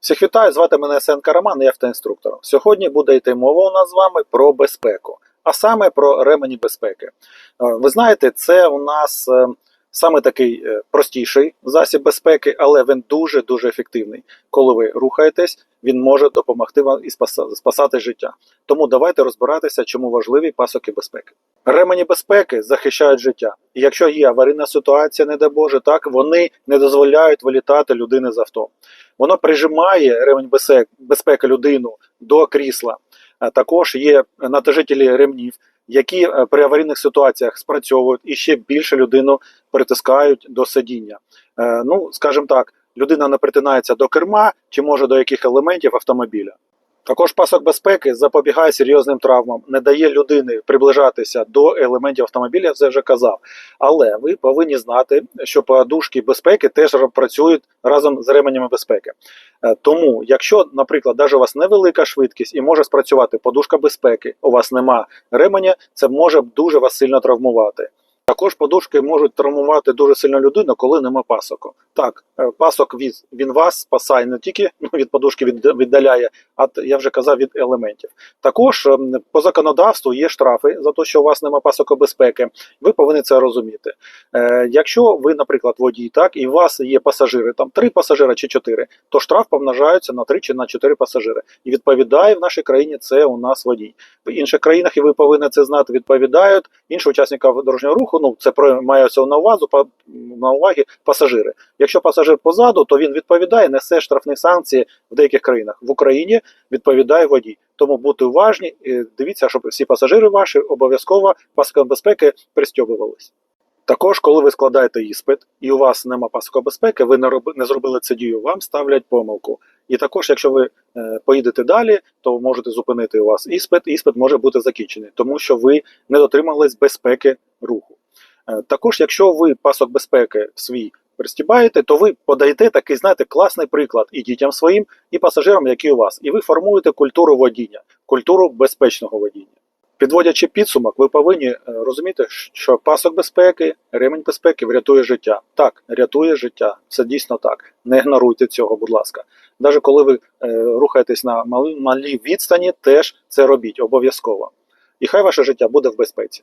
Всіх вітаю, звати мене Сенка Роман, я автоінструктор. Сьогодні буде йти мова у нас з вами про безпеку, а саме про ремені безпеки. Е, Ви знаєте, це у нас е, саме такий е, простіший засіб безпеки, але він дуже-дуже ефективний. Коли ви рухаєтесь, він може допомогти вам і спасати життя. Тому давайте розбиратися, чому важливі пасоки безпеки. Ремені безпеки захищають життя. І якщо є аварійна ситуація, не дай Боже, так вони не дозволяють вилітати людини з авто. Воно прижимає ремень безпеки, людину до крісла. Е, Також є натяжителі ремнів, які е, при аварійних ситуаціях спрацьовують і ще більше людину притискають до сидіння. Е, Ну, скажімо так, людина не притинається до керма чи може до яких елементів автомобіля. Також пасок безпеки запобігає серйозним травмам, не дає людини приближатися до елементів автомобіля, я це вже казав. Але ви повинні знати, що подушки безпеки теж працюють разом з ременями безпеки. Е, Тому, якщо, наприклад, навіть у вас невелика швидкість і може спрацювати подушка безпеки, у вас нема ременя, це може дуже вас сильно травмувати. Також подушки можуть травмувати дуже сильно людину, коли нема пасоку. Так, е, пасок від, він вас спасає не тільки ну, від подушки від, віддаляє, а я вже казав від елементів. Також ем, по законодавству є штрафи за те, що у вас нема пасоку безпеки. Ви повинні це розуміти. Е, якщо ви, наприклад, водій, так і у вас є пасажири, там три пасажира чи чотири, то штраф помножається на три чи на чотири пасажири. І відповідає в нашій країні це у нас водій. В інших країнах, і ви повинні це знати, відповідають інші учасника дорожнього руху. Ну це про мається на увазі на увагі пасажири. Якщо пасажир позаду, то він відповідає, несе штрафні санкції в деяких країнах. В Україні відповідає водій. Тому будьте уважні, і дивіться, щоб всі пасажири ваші обов'язково паском безпеки пристьобувались. Також, коли ви складаєте іспит і у вас нема паску безпеки, ви не зробили це дію, вам ставлять помилку. І також, якщо ви е, поїдете далі, то можете зупинити у вас іспит. Іспит може бути закінчений, тому що ви не дотримались безпеки руху. Е, також, якщо ви пасок безпеки свій пристібаєте, то ви подаєте такий, знаєте, класний приклад і дітям своїм, і пасажирам, які у вас, і ви формуєте культуру водіння, культуру безпечного водіння. Підводячи підсумок, ви повинні е, розуміти, що пасок безпеки, ремень безпеки врятує життя. Так, рятує життя. Це дійсно так. Не ігноруйте цього, будь ласка. Навіть коли ви е, рухаєтесь на малі, малій відстані, теж це робіть обов'язково. І хай ваше життя буде в безпеці.